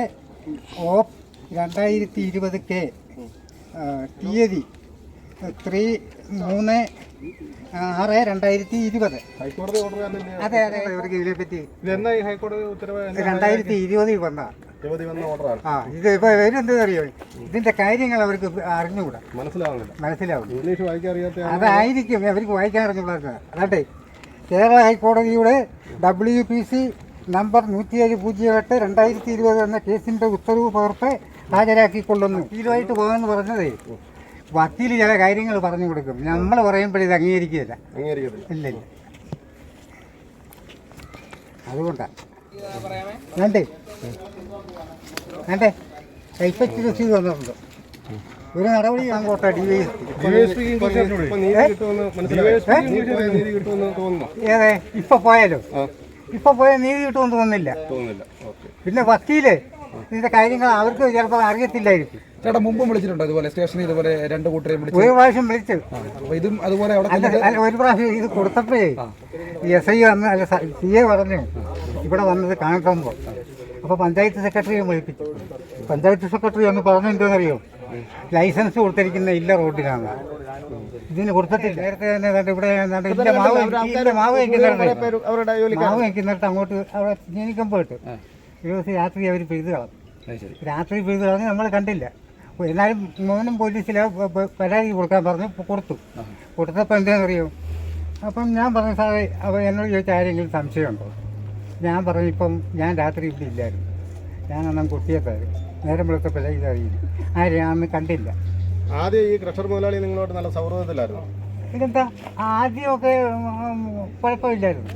ഓഫ് രണ്ടായിരത്തി ഇരുപത് കെ തീയതി ത്രീ മൂന്ന് ആറ് രണ്ടായിരത്തി ഇരുപത് അതെ അതെ. ഇവർക്ക് ഇതിനെപ്പറ്റി രണ്ടായിരത്തി ഇരുപതിൽ വന്ന. ആ ഇത് ഇപ്പൊ ഇവരെന്താ അറിയോ ഇതിന്റെ കാര്യങ്ങൾ അവർക്ക് അറിഞ്ഞുകൂടാ. മനസ്സിലാവുന്നില്ല. മനസ്സിലാവും ഇംഗ്ലീഷ് വായിക്കാൻ അറിയാത്ത അതായിരിക്കും അവർക്ക് വായിക്കാൻ അറിഞ്ഞുകൂടാ. അതാട്ടെ കേരള ഹൈക്കോടതിയുടെ ഡബ്ല്യു പി സി നമ്പർ നൂറ്റിയേഴ് പൂജ്യം എട്ട് രണ്ടായിരത്തി ഇരുപത് എന്ന കേസിന്റെ ഉത്തരവ് പകർപ്പ് ഹാജരാക്കിക്കൊള്ളുന്നു. വക്കീലുമായിട്ട് പോകാമെന്ന് പറഞ്ഞതേ. വക്കീൽ ചില കാര്യങ്ങൾ പറഞ്ഞു കൊടുക്കും. നമ്മൾ പറയുമ്പോഴേ ഇത് അംഗീകരിക്കുകയില്ല. ഇല്ല ഇല്ല. അതുകൊണ്ടാണ് വേണ്ടേ? വേണ്ടേ? കൈപ്പറ്റി രസീത് വന്നിട്ടുണ്ട്. ഒരു നടപടി ഞാൻ കോട്ടെ ഡി വൈ ഏതെ? ഇപ്പൊ പോയാലോ? ഇപ്പൊ പോയാൽ നീതി കിട്ടുമെന്ന് തോന്നുന്നില്ല. പിന്നെ വക്കീൽ? ഇതിന്റെ കാര്യങ്ങൾ അവർക്ക് ചിലപ്പോൾ അറിയത്തില്ലായിരിക്കും. ചേട്ടാ മുമ്പും വിളിച്ചിട്ടുണ്ടോ ഇതുപോലെ സ്റ്റേഷനിൽ ഇതുപോലെ രണ്ട് കൂട്ടരെയും വിളിച്ചു. ഒരു പ്രാവശ്യം വിളിച്ചു. അപ്പൊ ഇതും അതുപോലെ അവിടെ അല്ല അല്ല ഒരു പ്രാവശ്യം ഇത് കൊടുത്തപ്പോഴേ എസ് ഐ വന്ന് അല്ല സി എ പറഞ്ഞു. ഇവിടെ വന്നത് കാണുമ്പോൾ അപ്പോൾ പഞ്ചായത്ത് സെക്രട്ടറിയെ വിളിപ്പിച്ചു. പഞ്ചായത്ത് സെക്രട്ടറി ഒന്ന് പറഞ്ഞു എന്താണെന്നറിയോ ലൈസൻസ് കൊടുത്തിരിക്കുന്ന ഇല്ല റോഡിലാണ്. ഇതിന് കൊടുത്തിട്ടില്ല. നേരത്തെ തന്നെ ദാണ്ട് ഇവിടെ ദാണ്ട് ഇല്ല മാവ് ഇല്ല മാവ് വയ്ക്കുന്നിടത്ത് അവരുടെ ജോലി മാവ് വയ്ക്കുന്നിടത്ത് അങ്ങോട്ട് അവിടെ ജനിക്കുമ്പോട്ട് പോയിട്ട് ഒരു ദിവസം രാത്രി അവർ പെയ്ത് കളഞ്ഞു. രാത്രി പെയ്ത് കളഞ്ഞ് നമ്മൾ കണ്ടില്ല. എന്നാലും മോനും പോലീസിലെ പരാതി കൊടുക്കാൻ പറഞ്ഞു കൊടുത്തു. കൊടുത്തപ്പോൾ എന്താണെന്നറിയോ അപ്പം ഞാൻ പറഞ്ഞു സാറേ അപ്പോൾ എന്നോട് ചോദിച്ച ആരെങ്കിലും സംശയമുണ്ടോ? ഞാൻ പറഞ്ഞു ഇപ്പം ഞാൻ രാത്രി ഇവിടെ ഇല്ലായിരുന്നു. ഞാൻ അന്നും കുട്ടിയത്തായിരുന്നു നേരം വെളുത്തപ്പോൾ ഇതറിയില്ല ആരെയും അന്ന് കണ്ടില്ല. ആദ്യം ഈ ക്രഷർ മുതലാളി നിങ്ങളോട് നല്ല സൗഹൃദത്തിലായിരുന്നു. ഇതെന്താ ആദ്യമൊക്കെ കുഴപ്പമില്ലായിരുന്നു.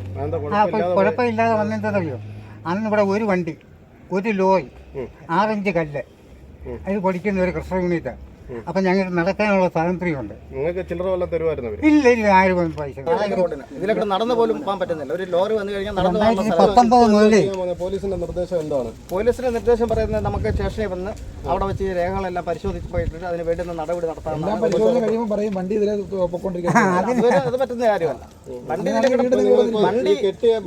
ആ കുഴപ്പമില്ലാതെ വന്നെന്താണെന്നറിയോ അന്ന് ഇവിടെ ഒരു വണ്ടി ഒരു ലോയ് ആറഞ്ച് കല്ല്. അത് പൊടിക്കുന്ന ഒരു കൃഷ്ണ യൂണിറ്റ് അപ്പം ഞങ്ങൾക്ക് നടക്കാനുള്ള സ്വാതന്ത്ര്യമുണ്ട്. നിങ്ങൾക്ക് ചില്ലറ വല്ലതും തരുമായിരുന്നു ഇല്ല ഇല്ല ആരും പൈസ നടന്നു പോലും പോകാൻ പറ്റുന്നില്ല. ഒരു ലോറി വന്നു കഴിഞ്ഞാൽ നടന്നു പത്തൊമ്പത് മുതലേ. പോലീസിന്റെ നിർദ്ദേശം എന്താണ്? പോലീസിന്റെ നിർദ്ദേശം പറയുന്നത് നമുക്ക് സ്റ്റേഷനിൽ വന്ന് അവിടെ വെച്ച് രേഖകളെല്ലാം പരിശോധിച്ച് പോയിട്ട് അതിന് വേണ്ടുന്ന നടപടി നടത്താം നടത്താൻ പറയും വണ്ടി ഇതിലെ കൂടെ അത് പറ്റുന്ന കാര്യമല്ല. വണ്ടി വണ്ടി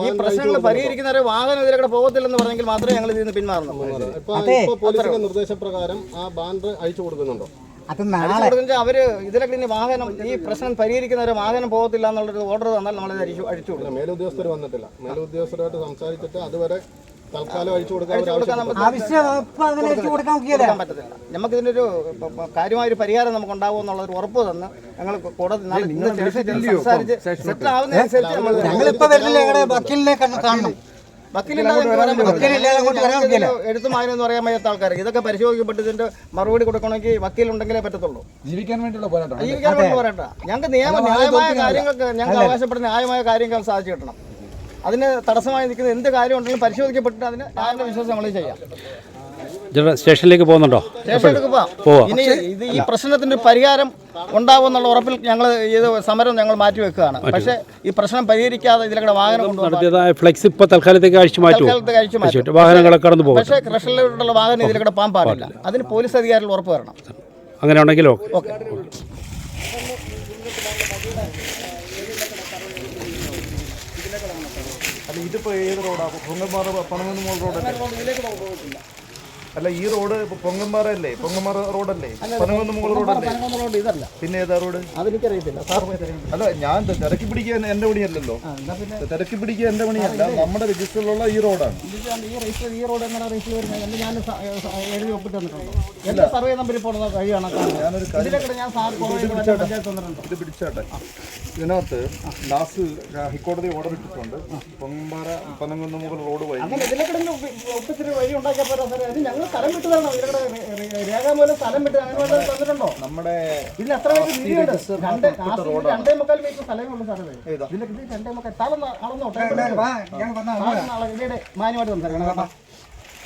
ഈ പ്രശ്നങ്ങൾ പരിഹരിക്കുന്നവരെ വാഹനം ഇതിലൂടെ പോകത്തില്ലെന്ന് പറഞ്ഞെങ്കിൽ മാത്രമേ ഞങ്ങൾ ഇതിൽ നിന്ന് പോലീസിന്റെ നിർദ്ദേശപ്രകാരം ആ ബാൻഡ് അയച്ചു കൊടുക്കുന്നുണ്ടോ? അത് നാളെ അവർ ഇതിലൊക്കെ ഇനി വാഹനം ഈ പ്രശ്നം പരിഹരിക്കുന്നവരെ വാഹനം പോകത്തില്ല എന്നുള്ളൊരു ഓർഡർ തന്നാൽ നമ്മൾ അഴിച്ചു അടിച്ചു കൊടുക്കും. മേലുദ്യോഗസ്ഥർ വന്നിട്ടില്ല. മേലുദ്യോഗസ്ഥരുമായിട്ട് സംസാരിച്ചിട്ട് അതുവരെ തൽക്കാലം അയച്ചു കൊടുക്കാൻ പറ്റത്തില്ല നമുക്ക് ഇതിനൊരു കാര്യമായൊരു പരിഹാരം നമുക്ക് ഉണ്ടാവും എന്നുള്ള ഒരു ഉറപ്പ് തന്ന് ഞങ്ങൾ കോടതി സംസാരിച്ച് സെറ്റിൽ ആവുന്നതനുസരിച്ച് നമ്മൾ വരുന്നില്ല ഞങ്ങളുടെ വക്കീലിനെ കണ്ട് കാണണം. വക്കീലില്ലാതെ നമുക്ക് വരാൻ പറ്റില്ല. വക്കീലില്ലാതെ അങ്ങോട്ട് വരാൻ പറ്റില്ല. എഴുത്തും വായന എന്ന് പറയാൻ വയ്യാത്ത ആൾക്കാർ ഇതൊക്കെ പരിശോധിക്കപ്പെട്ട് ഇതിന്റെ മറുപടി കൊടുക്കണമെങ്കിൽ വക്കീൽ ഉണ്ടെങ്കിലേ പറ്റത്തുള്ളൂ. ജീവിക്കാൻ വേണ്ടിയുള്ള പോരാട്ടം. ജീവിക്കാൻ വേണ്ടി പറയണ്ട ഞങ്ങൾക്ക് നിയമ ന്യായമായ കാര്യങ്ങൾക്ക് ഞങ്ങൾക്ക് അവകാശപ്പെടുന്ന ന്യായമായ കാര്യങ്ങൾ സാധിച്ചു കിട്ടണം. അതിന് തടസ്സമായി നിൽക്കുന്ന എന്ത് കാര്യം ഉണ്ടെങ്കിലും പരിശോധിക്കപ്പെട്ടിട്ട് അതിന് ആരുടെ വിശ്വാസം നമ്മൾ ചെയ്യാം. ചേട്ടാ സ്റ്റേഷനിലേക്ക് പോകുന്നുണ്ടോ? സ്റ്റേഷനിലേക്ക് പോവാം. ഇനി ഇത് ഈ പ്രശ്നത്തിന്റെ പരിഹാരം പരിഹാരം ഉണ്ടാവുമെന്നുള്ള ഉറപ്പിൽ ഞങ്ങൾ ഇത് സമരം ഞങ്ങൾ മാറ്റി വെക്കുകയാണ്. പക്ഷേ ഈ പ്രശ്നം പരിഹരിക്കാതെ ഇതിലൂടെ വാഹനം നടത്തിയതായ ഫ്ലെക്സ് ഇപ്പോൾ തൽക്കാലത്തേക്ക് അഴിച്ചു മാറ്റും. വാഹനങ്ങളെ വാഹനങ്ങളൊക്കെ കടന്നു പോകും. പക്ഷേ ക്രഷറിലുള്ള വാഹനം ഇതിലൂടെ പോകാൻ പാടില്ല. അതിന് പോലീസ് അധികാരികൾ ഉറപ്പ് വരണം അങ്ങനെ ഉണ്ടെങ്കിലോ ഓക്കെ. ഇതിപ്പോ ഏത് റോഡാ? പണമെന്ന് പണമൂന്ന് റോഡല്ലേ? അല്ല ഈ റോഡ് പൊങ്ങന്മാറ അല്ലേ പൊങ്ങന്മാറ റോഡല്ലേ? പനകുന്ന് മുകൾ റോഡല്ലേ? റോഡ് ഇതല്ല. പിന്നെ ഏതാ റോഡ്? അതെനിക്കറിയത്തില്ല. അല്ല ഞാൻ തിരക്കി പിടിക്കാൻ എന്റെ പണിയല്ലല്ലോ. തിരക്കി പിടിക്കാൻ എന്റെ പണിയല്ല നമ്മുടെ രജിസ്റ്ററിലുള്ള ഈ റോഡാണ്. ഈ രജിസ്റ്റർ ഈ റോഡ് എങ്ങനെ രജിസ്റ്റർ വരുന്നത്? ഞാൻ എഴുതി ഒപ്പിട്ട് തന്നിട്ടുണ്ടോ. എന്റെ സർവേ നമ്പറിൽ പോകുന്ന വഴിയാണ് കാണുന്നത്. ഇതിലൊക്കെ ഞാൻ സാർ ഇത് പിടിച്ചാട്ടെ. ഇതിനകത്ത് ലാസ്റ്റ് ഹൈക്കോടതി ഓർഡർ ഇട്ടിട്ടുണ്ട്. പൊങ്ങമ്പാറ പനങ്ങുന്ന് മുകൾ റോഡ് വഴി. അങ്ങനെ ഒപ്പിച്ചിട്ട് വഴി ഉണ്ടാക്കിയാൽ പോരാ ഞങ്ങൾ സ്ഥലം വിട്ട് തരണോ. ഇതിലൂടെ സ്ഥലം വിട്ട് അങ്ങനെ വല്ലതും തന്നിട്ടുണ്ടോ? നമ്മുടെ എത്ര രണ്ട് കാസർഗോഡ് രണ്ടേ മുക്കാൽ മീറ്റർ സ്ഥലമേ ഉള്ളൂ സാറേ ഇത്. ഇതിലൊക്കെ ഇത് രണ്ടേ മുക്കാൽ സ്ഥലം മാന്യമായിട്ട് സംസാരിക്കണം. കേട്ടോ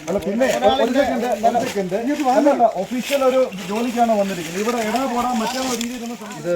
അല്ല പിന്നെ ഒരു സെക്കൻഡ് ഒരു സെക്കൻഡ് ഒഫീഷ്യൽ ഒരു ജോലിക്കാണ് വന്നിരിക്കുന്നത്? ഇവിടെ ഇടാ പോടാ മറ്റേ രീതിയിൽ ഇത്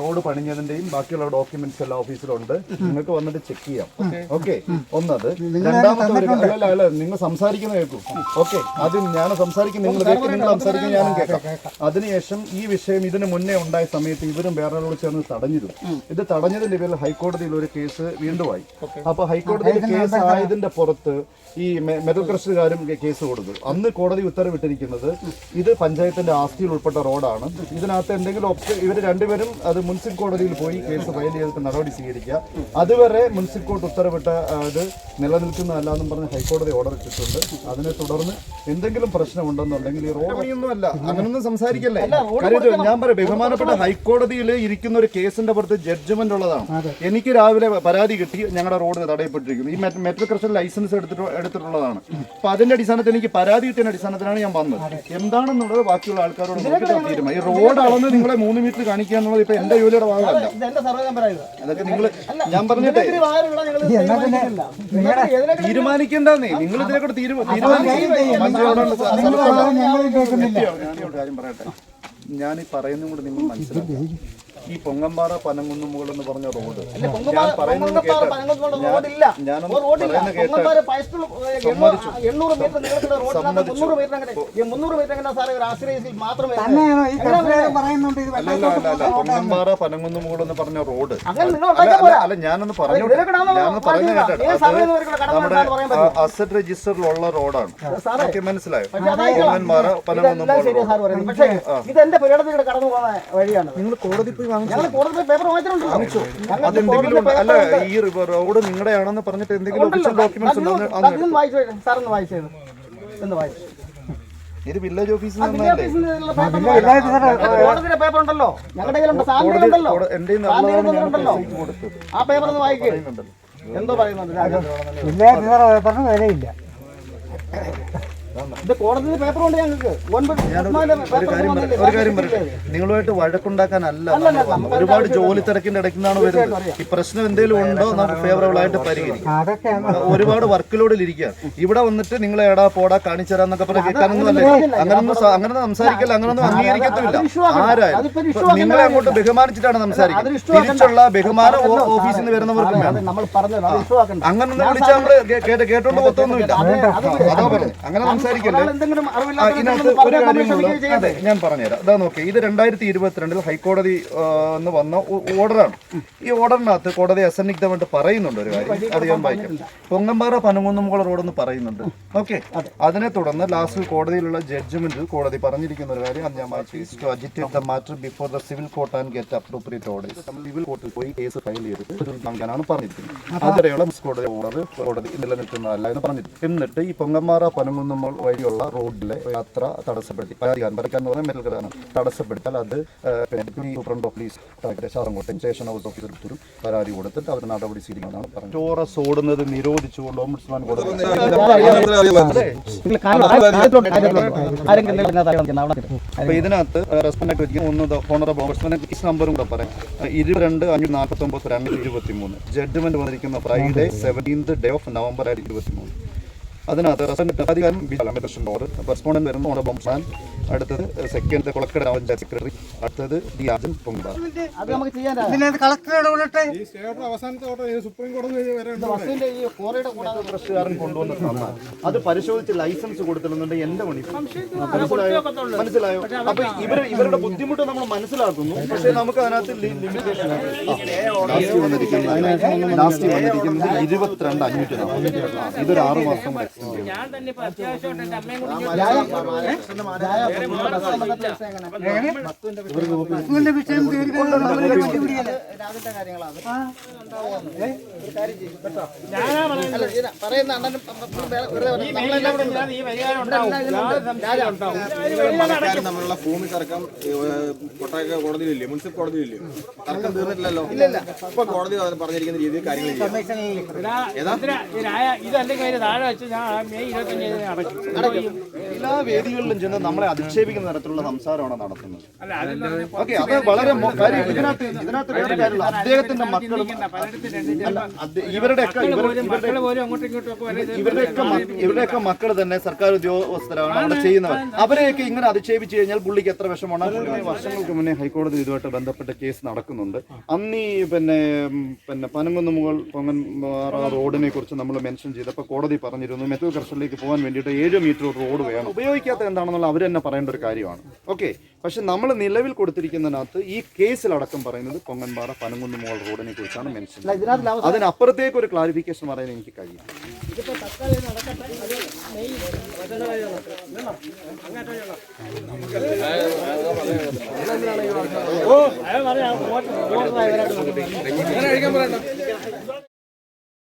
റോഡ് പണിഞ്ഞതിന്റെയും ബാക്കിയുള്ള ഡോക്യുമെന്റ്സ് എല്ലാം ഓഫീസിലുണ്ട് നിങ്ങൾക്ക് വന്നിട്ട് ചെക്ക് ചെയ്യാം. ഓക്കെ. ഒന്നത് രണ്ടാമത്തെ ഒരു കാര്യം- അല്ല അല്ല നിങ്ങൾ സംസാരിക്കുന്ന കേൾക്കും. ഓക്കെ. ആദ്യം ഞാൻ സംസാരിക്കും നിങ്ങൾ കേൾക്കും നിങ്ങൾ സംസാരിക്കും ഞാനും കേൾക്കാം. അതിനുശേഷം ഈ വിഷയം ഇതിന് മുന്നേ ഉണ്ടായ സമയത്ത് ഇവരും വേറെ ആളോട് ചേർന്ന് തടഞ്ഞിരുന്നു. ഇത് തടഞ്ഞതിന്റെ പേരിൽ ഹൈക്കോടതിയിൽ ഒരു കേസ് വീണ്ടുമായി അപ്പൊ ഹൈക്കോടതിയിൽ കേസ് ആയതിന്റെ പുറത്ത് ഈ മെറ്റൽ ക്രഷറുകാരും കേസ് കൊടുത്തു. അന്ന് കോടതി ഉത്തരവിട്ടിരിക്കുന്നത് ഇത് പഞ്ചായത്തിന്റെ ആസ്തിയിൽ ഉൾപ്പെട്ട റോഡാണ്. ഇതിനകത്ത് എന്തെങ്കിലും ഒപ്റ്റ് ഇവർ രണ്ടുപേരും അത് മുനിസിപ്പൽ കോടതിയിൽ പോയി കേസ് ഫയൽ ചെയ്തിട്ട് നടപടി സ്വീകരിക്കുക. അതുവരെ മുനിസിപ്പൽ കോർട്ട് ഉത്തരവിട്ട അത് ഇത് നിലനിൽക്കുന്നതല്ല എന്നും പറഞ്ഞ് ഹൈക്കോടതി ഓർഡർ ഇട്ടിട്ടുണ്ട്. അതിനെ തുടർന്ന് എന്തെങ്കിലും പ്രശ്നമുണ്ടെന്നുണ്ടെങ്കിൽ ഈ റോഡ് അങ്ങനൊന്നും സംസാരിക്കല്ലേ? കാര്യം ഞാൻ പറയാം. ബഹുമാനപ്പെട്ട ഹൈക്കോടതിയിൽ ഇരിക്കുന്ന ഒരു കേസിന്റെ പുറത്ത് ജഡ്ജ്മെന്റ് ഉള്ളതാണ്. എനിക്ക് രാവിലെ പരാതി കിട്ടി. ഞങ്ങളുടെ റോഡ് തടയപ്പെട്ടിരിക്കുന്നു. ഈ മെറ്റ- മെറ്റൽ ക്രഷർ ലൈസൻസ് എടുത്തിട്ട് എടുത്തിട്ടുള്ളതാണ് അപ്പൊ അതിന്റെ അടിസ്ഥാനത്തിൽ എനിക്ക് പരാതി കിട്ടിയ അടിസ്ഥാനത്തിലാണ് ഞാൻ വന്നത് എന്താണെന്നുള്ളത് ബാക്കിയുള്ള ആൾക്കാരോട് നോക്കിയിട്ട് തീരുമാനം ഈ റോഡ് അളന്ന് നിങ്ങളെ മൂന്ന് മീറ്റർ കാണിക്കുക എന്നുള്ളത് ഇപ്പൊ എന്റെ ജോലിയുടെ ഭാഗമല്ല അതൊക്കെ നിങ്ങൾ ഞാൻ പറഞ്ഞിട്ടേ തീരുമാനിക്കണ്ടെന്നേ നിങ്ങൾ ഇതിനെ കൂടെ കാര്യം പറയട്ടെ ഞാൻ ഈ പറയുന്നതും കൂടെ നിങ്ങൾ മനസ്സിലാക്കുക ഈ പൊങ്ങമ്പാറ പനങ്കുന്ന് മുകൾ എന്ന് പറഞ്ഞ റോഡ്. ഞാൻ പറയുന്നത് കേട്ടോ പനങ്ങോട്ട് ഞാൻ- ഞാനൊന്ന് പറയുന്നത് കേട്ടോ. അങ്ങനെ തന്നെയാണോ ഈ കർഷകർ പറയുന്നുണ്ട് ഇത് അല്ല അല്ല അല്ല. അല്ല പൊങ്ങമ്പാറ മുകൾ എന്ന് പറഞ്ഞ റോഡ്. നിങ്ങൾ അല്ല ഉണ്ടാക്കിയാൽ അല്ല പോരാ. അല്ല ഞാനൊന്ന് പറഞ്ഞു ഇതിലൊക്കെ ഞാനൊന്ന് പറഞ്ഞു പാടില്ല. കേട്ടോ. ഏത് സമയം ഇവർക്ക് കടന്നു നമ്മുടെ പറയാൻ. അസറ്റ് രജിസ്റ്ററിലുള്ള റോഡാണ്. സാറേ, ഓക്കെ മനസ്സിലായോ? പക്ഷേ അതായിരിക്കണം. പൊങ്ങന്മാറ ഇതെല്ലാം മുകൾ ശരിയാ സാർ പറയുന്നത്. പക്ഷേ ഇത് എന്റെ പുരടത്തിലൂടെ കടന്നു പോകുന്ന വഴിയാണ്. നിങ്ങൾ കോടതി പോയി ഞങ്ങൾ കോടതി പേപ്പർ വാങ്ങിച്ചിട്ടുണ്ടോ അതെന്തെങ്കിലും അല്ല ഈ റോഡ് നിങ്ങളുടെ ആണെന്ന് പറഞ്ഞിട്ട് എന്തെങ്കിലും ഒഫീഷ്യൽ ഡോക്യുമെന്റ്സ് ഉണ്ടോ വായിച്ചു. സാർ ഒന്ന് വായിച്ചു തരും. ഒന്ന് വായിച്ചു. ഇത് വില്ലേജ് ഓഫീസിൽ കോടതിയുടെ പേപ്പർ ഉണ്ടല്ലോ. ഞങ്ങളുടെ കയ്യിലുണ്ട് കൊടുത്തത്. ആ പേപ്പർ ഒന്ന് വായിക്കേ. എന്തോ പറയുന്നുണ്ട് വില്ലേജ് പേപ്പറിന് വിലയില്ല. ഇത് കോടതി പേപ്പർ ഉണ്ട് ഞങ്ങൾക്ക്. ഒരു കാര്യം പറയട്ടെ നിങ്ങളുമായിട്ട് വഴക്കുണ്ടാക്കാനല്ല നമ്മൾ ഒരുപാട് ജോലി തിരക്കിന്റെ ഇടയ്ക്ക് നിന്നാണ് വരുന്നത്. ഈ പ്രശ്നം എന്തെങ്കിലും ഉണ്ടോ നമുക്ക് ഫേവറബിൾ ആയിട്ട് പരിഹരിക്കും. ഒരുപാട് വർക്കിലോഡിൽ ഇരിക്കുക. ഇവിടെ വന്നിട്ട് നിങ്ങൾ എടാ പോടാ കാണിച്ചു തരാന്നൊക്കെ പറഞ്ഞ് കേൾക്കാനൊന്നും അല്ലേ അങ്ങനൊന്നും അങ്ങനെ സംസാരിക്കല്ല. അങ്ങനൊന്നും അംഗീകരിക്കത്തില്ല. ആരായാലും. നിങ്ങളെ അങ്ങോട്ട് ബഹുമാനിച്ചിട്ടാണ് സംസാരിക്കുന്നത്. തിരിച്ചുള്ള ബഹുമാനം ഓഫീസിൽ നിന്ന് വരുന്നവർക്കും അങ്ങനെ നമ്മൾ വിളിച്ചാൽ കേട്ട് കേട്ടോണ്ട് പോത്തൊന്നുമില്ല അതാ പറഞ്ഞത്. അങ്ങനെ സംസാരിക്കല്ലേ? അതെ ഞാൻ പറഞ്ഞുതരാം. ഇതാ നോക്കി ഇത് രണ്ടായിരത്തി ഇരുപത്തിരണ്ടിൽ ഹൈക്കോടതി എന്ന് വന്ന ഓർഡറാണ്. ഈ ഓർഡറിനകത്ത് കോടതി അസന്നിഗ്ധമായിട്ട് പറയുന്നുണ്ട് ഒരു കാര്യം. അത് ഞാൻ വായിക്കാം. പൊങ്ങമ്പാറ റോഡ് എന്ന് പറയുന്നുണ്ട്. ഓക്കെ? അതിനെ തുടർന്ന് ലാസ്റ്റ് കോടതിയിലുള്ള ജഡ്ജ്മെന്റിൽ കോടതി പറഞ്ഞിരിക്കുന്ന ഒരു കാര്യം അത് ഞാൻ വായിച്ചു. To agitate the matter before the civil court and get appropriate orders civil കോർട്ടിൽ പോയി കേസ് ഫയൽ ചെയ്തിട്ട് നൽകാനാണ് പറഞ്ഞിരിക്കുന്നത്. അതുവരെയുള്ള കോടതി ഓർഡർ കോടതി നിലനിൽക്കുന്നതല്ല എന്ന് പറഞ്ഞിട്ടുണ്ട് എന്നിട്ട് ഈ പൊങ്ങമ്മാറ പനങ്കുന്നമ്മൾ വഴിയുള്ള റോഡിലെ യാത്ര തടസ്സപ്പെടുത്തി. പരാതിക്കാരൻ പരാതിക്കാരൻ എന്ന് പറഞ്ഞാൽ മേൽക്കരാണ് തടസ്സപ്പെടുത്താൽ അത് പിന്നെ deputy superintendent of police station house officer ഒരു പരാതി കൊടുത്തിട്ട് അവർ നടപടി സ്വീകരിക്കണമെന്നാണ് പറഞ്ഞത്. ടോറസ് ഓടുന്നത് നിരോധിച്ചുകൊണ്ട് ഓംബുഡ്സ്മാൻ ഇതിനകത്ത് അറിയണം അവിടെ അപ്പൊ ഇതിനകത്ത് റെസ്പോണ്ട് ആയിട്ട് വെച്ചിരിക്കുന്ന ഒന്ന് ഹോണറബിൾ ഓംബുഡ്സ്മാൻ കേസ് നമ്പറും കൂടെ പറയാം. ഇരുപത്തിരണ്ട് അഞ്ഞൂറ്റി നാൽപ്പത്തി ഒമ്പത് രണ്ട് ഇരുപത്തി മൂന്ന് ജഡ്ജ്മെന്റ് വന്നിരിക്കുന്ന Friday seventeenth day of November ആയിരത്തി ഇരുപത്തി മൂന്ന് അതിനകത്ത് റെസ്പോണ്ട് അധികാരം അമിതകൃഷ്ണൻ ഓർഡർ റെസ്പോണ്ടന്റ് വരുന്ന. ഓണറബിൾ ഓംബുഡ്സ്മാൻ അടുത്തത് സെക്കൻഡ് കൊളക്കട പഞ്ചായത്ത് സെക്രട്ടറി അടുത്തത് ഡി അർജുൻ പൊങ്ക അത് നമുക്ക് ചെയ്യാൻ ഓർഡർ കൊണ്ടുവന്ന പരിശോധിച്ച് ലൈസൻസ് കൊടുത്തില്ലെന്നുണ്ടെങ്കിൽ എന്റെ പണി മനസ്സിലായോ? മനസ്സിലായോ? അപ്പൊ ഇവർ ഇവരുടെ ബുദ്ധിമുട്ട് നമ്മൾ മനസ്സിലാക്കുന്നു. പക്ഷെ നമുക്ക് അതിനകത്ത് ലിമിറ്റേഷൻ ലാസ്റ്റ് വന്നിരിക്കുന്നത് ഇരുപത്തിരണ്ട് അഞ്ഞൂറ്റി നാൽപ്പത് ഇതൊരു ആറ് മാസം കൂടെ ഞാൻ തന്നെ ഇപ്പൊ അത്യാവശ്യമായിട്ട് എന്റെ അമ്മയും കൂടി വിഷയം. രാവിലത്തെ കാര്യങ്ങളാണ് പറയുന്ന അണ്ണനും തമ്മിലുള്ള ഭൂമി തർക്കം കൊട്ടാക്ക കോടതിയിലില്ലേ മുനിസിപ്പൽ കോടതിയിലില്ലേ തർക്കം തീർന്നിട്ടില്ലല്ലോ? ഇപ്പൊ കോടതി പറഞ്ഞിരിക്കുന്ന രീതിയിൽ കാര്യങ്ങൾ ചെയ്യാം. ഇതല്ലെങ്കിൽ അതിന് താഴെ വെച്ച് ഞാൻ മെയ് ഇരുപത്തഞ്ചിന് അടയ്ക്കും എല്ലാ വേദികളിലും ചെന്ന് നമ്മളെ അധിക്ഷേപിക്കുന്ന തരത്തിലുള്ള സംസാരമാണ് നടത്തുന്നത്. ഓക്കെ അത് വളരെ മോ- കാര്യം ഇതിനകത്ത് ഇതിനകത്ത് വേറെ കാര്യമില്ല. അദ്ദേഹത്തിന്റെ മക്കളും അല്ല ഇവരുടെയൊക്കെ ഇവർ- ഇവരുടെ മക്കൾ പോലും അങ്ങോട്ടും ഇങ്ങോട്ടും ഒക്കെ വരെ ഇവരുടെയൊക്കെ മക്ക- ഇവരുടെയൊക്കെ മക്കൾ തന്നെ സർക്കാർ ഉദ്യോഗസ്ഥരാണ് അവിടെ ചെയ്യുന്നവർ. അവരെയൊക്കെ ഇങ്ങനെ അധിക്ഷേപിച്ച് കഴിഞ്ഞാൽ പുള്ളിക്ക് എത്ര വിഷമമാണ്? പുള്ളി വർഷങ്ങൾക്ക് മുന്നേ ഹൈക്കോടതി ഇതുമായിട്ട് ബന്ധപ്പെട്ട കേസ് നടക്കുന്നുണ്ട്. അന്ന് ഈ പിന്നെ ഉം, പിന്നെ പനങ്കുന്ന് മുകൾ പൊങ്ങൻ റോഡിനെ കുറിച്ച് നമ്മൾ മെൻഷൻ ചെയ്തപ്പോൾ കോടതി പറഞ്ഞിരുന്നു മെറ്റൽ ക്രഷറിലേക്ക് പോകാൻ വേണ്ടിയിട്ട് ഏഴ് മീറ്റർ റോഡ് വേണം. ഉപയോഗിക്കാത്ത എന്താണെന്നുള്ള അവർ തന്നെ പറയേണ്ട ഒരു കാര്യമാണ്. ഓക്കെ പക്ഷെ നമ്മൾ നിലവിൽ കൊടുത്തിരിക്കുന്നതിനകത്ത് ഈ കേസിലടക്കം പറയുന്നത് പൊങ്ങൻപാറ പനങ്കുന്ന് മോൾ റോഡിനെ കുറിച്ചാണ് മെൻഷൻ അതിനപ്പുറത്തേക്ക് ഒരു ക്ലാരിഫിക്കേഷൻ പറയാൻ എനിക്ക് കഴിയും ഓ. പറയാം